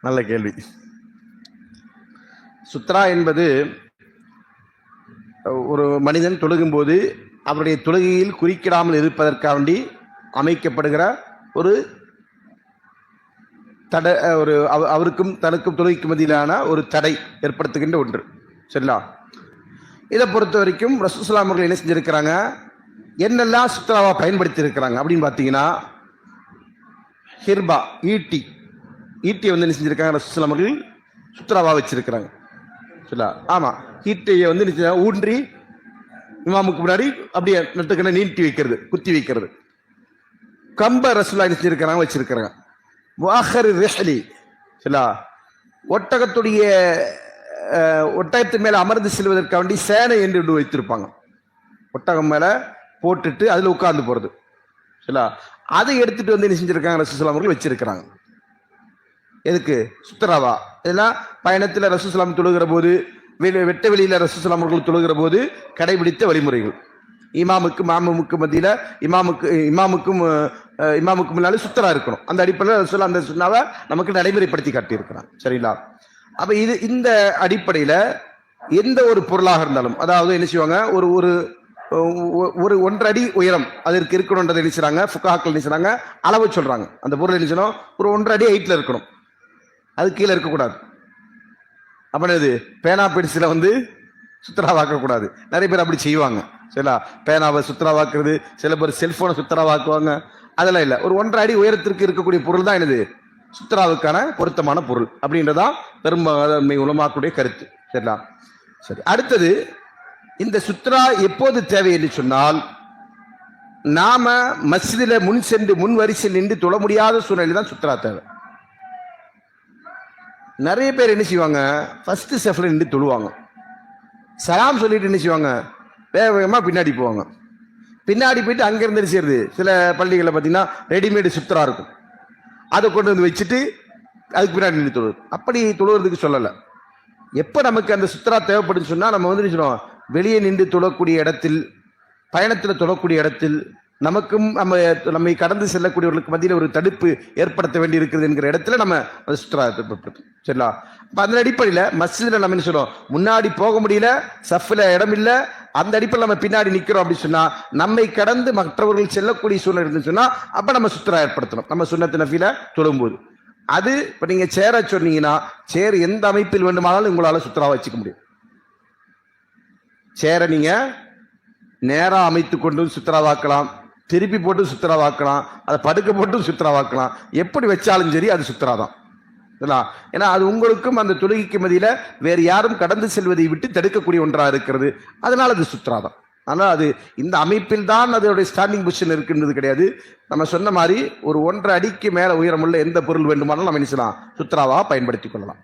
நல்ல கேள்வி. சுத்ரா என்பது ஒரு மனிதன் தொழுகும்போது அவருடைய தொழுகையில் குறுக்கிடாமல் இருப்பதற்காண்டி அமைக்கப்படுகிற ஒரு தடை ஒரு அவ- அவருக்கும் தனக்கும் தொழுகைக்கும் மதியிலான ஒரு தடை ஏற்படுத்துகின்ற ஒன்று. சரிங்களா? இதை பொறுத்த வரைக்கும் ரசூசலாம் அவர்கள் என்ன செஞ்சிருக்கிறாங்க? என்னெல்லாம் சுத்ராவா பயன்படுத்தி இருக்கிறாங்க அப்படின்னு பார்த்தீங்கன்னா கிர்பா ஈட்டி. ஈட்டியை வந்து என்ன செஞ்சுருக்காங்க? ரசூசலாம் அவர்கள் சுத்ராவா வச்சிருக்கிறாங்க. சரிங்களா ஆமாம் ஈட்டியை வந்து என்ன ஊன்றி இமாமுக்கு முன்னாடி அப்படியே நட்டுக்கண்ண நீட்டி வைக்கிறது குத்தி வைக்கிறது. கம்ப ரசுல்லா என்ன செஞ்சிருக்கிறாங்க? வச்சிருக்கிறாங்க. வாஹர் ரெஹலி. சரிங்களா ஒட்டகத்துடைய அஹ், ஒட்டகத்து அமர்ந்து செல்வதற்காக வேண்டி சேனை என்று ஒன்று வைத்திருப்பாங்க. ஒட்டகம் மேலே போட்டுட்டு அதில் உட்கார்ந்து போகிறது சரிங்களா அதை எடுத்துட்டு வந்து என்ன செஞ்சிருக்காங்க ரசூசலாம் அவர்கள் வச்சிருக்கிறாங்க. எதுக்கு? சுத்தராவா இதெல்லாம் பயணத்தில் ரசூசலாம் தொழுகிற போது வெட்ட வெளியில ரசூசலாம் அவர்கள் தொழுகிற போது கடைபிடித்த வழிமுறைகள். இமாமுக்கு மாமுக்கு மத்தியில இமாமுக்கு இமாமுக்கும் இமாமுக்கு முன்னாலே சுத்தரா இருக்கணும். அந்த அடிப்படையில் ரசூல் அந்த சுண்ணாவை நமக்கு நடைமுறைப்படுத்தி காட்டியிருக்கிறான். சரிங்களா? அப்ப இது இந்த அடிப்படையில எந்த ஒரு பொருளாக இருந்தாலும் அதாவது என்ன செய்வாங்க? ஒரு ஒரு ஒரு ஒன்றரை அடி உயரம் அதற்கு இருக்கணும்ன்றதை என்ன செய்கிறாங்க ஃபுக்காக்கள் என்ன செய்கிறாங்க அளவு சொல்கிறாங்க அந்த பொருள் என்ன செய்யணும்? ஒரு ஒன்றரை அடி இருக்கணும். அது கீழே இருக்கக்கூடாது. அப்புறம் இது பேனா பென்சிலை வந்து சுத்தராவாக்கக்கூடாது. நிறைய பேர் அப்படி செய்வாங்க. சரிங்களா? பேனாவை சுத்தராவாக்குறது சில பேர் செல்போனை சுத்தராவாக்குவாங்க. அதெல்லாம் இல்லை. ஒரு ஒன்றரை அடி உயரத்திற்கு இருக்கக்கூடிய பொருள் தான் என்னது? சுத்தராவுக்கான பொருத்தமான பொருள். அப்படின்றதான் பெரும்பான்மை உலமாக்குடைய கருத்து. சரிங்களா? சரி. அடுத்தது இந்த சுத்ரா எப்போது தேவை என்று சொன்னால் நாம மஸ்ஜிதில முன் சென்று முன் வரிசையில் நின்று தொழ முடியாத சூழ்நிலை தான் சுத்ரா தேவை. நிறைய பேர் என்ன செய்வாங்க ஃபர்ஸ்ட் செஃப்ல நின்று தொழுவாங்க. சலாம் சொல்லிட்டு என்ன செய்வாங்க வேக வேகமாக பின்னாடி போவாங்க. பின்னாடி போயிட்டு அங்கேருந்து என்ன செய்யறது சில பள்ளிகளில் பார்த்தீங்கன்னா ரெடிமேடு சுத்தரா இருக்கும். அதை கொண்டு வந்து வச்சுட்டு அதுக்கு பின்னாடி நின்று தொழுவது அப்படி தொழுவதுக்கு சொல்லலை. எப்போ நமக்கு அந்த சுத்தரா தேவைப்படுன்னு சொன்னால் நம்ம வந்து என்ன சொல்லுவோம் வெளியே நின்று தொழக்கூடிய இடத்தில் பயணத்தில் தொழக்கூடிய இடத்தில் நமக்கும் நம்ம நம்மை கடந்து செல்லக்கூடியவர்களுக்கு மத்தியில் ஒரு தடுப்பு ஏற்படுத்த வேண்டி இருக்குது என்கிற இடத்துல நம்ம சுற்றுலா சரிங்களா? இப்போ அந்த அடிப்படையில் மஸ்ஜிதில் நம்ம என்ன சொல்றோம்? முன்னாடி போக முடியல சஃப்ல இடம் இல்லை அந்த அடிப்படையில் நம்ம பின்னாடி நிற்கிறோம் அப்படின்னு சொன்னால் நம்மை கடந்து மற்றவர்கள் செல்லக்கூடிய சூழ்நிலை இருந்துன்னு சொன்னால் அப்போ நம்ம சுற்றுலா ஏற்படுத்தணும். நம்ம சுண்ணத்து நஃபில தொழும்போது. அது இப்போ நீங்கள் சேர சொன்னீங்கன்னா சேர் எந்த அமைப்பில் வேண்டுமானாலும் உங்களால் சுற்றுலா வச்சுக்க முடியும். சேரை நீங்க நேராக அமைத்து கொண்டும் சுத்தராவாக்கலாம். திருப்பி போட்டு சுத்தராவாக்கலாம். அதை படுக்க போட்டும் சுத்தராவாக்கலாம். எப்படி வச்சாலும் சரி அது சுத்தரா தான் ஏன்னா அது உங்களுக்கும் அந்த தொழுகைக்கு மதியில வேறு யாரும் கடந்து செல்வதை விட்டு தடுக்கக்கூடிய ஒன்றா இருக்கிறது. அதனால அது சுத்தரா தான் ஆனால் அது இந்த அமைப்பில் தான் அதோடைய ஸ்டாண்டிங் பொசிஷன் இருக்குன்றது கிடையாது. நம்ம சொன்ன மாதிரி ஒரு ஒன்றரை அடிக்கு மேலே உயரமுள்ள எந்த பொருள் வேண்டுமானாலும் நம்ம என்ன செய்யலாம்? பயன்படுத்தி பயன்படுத்திக் கொள்ளலாம்.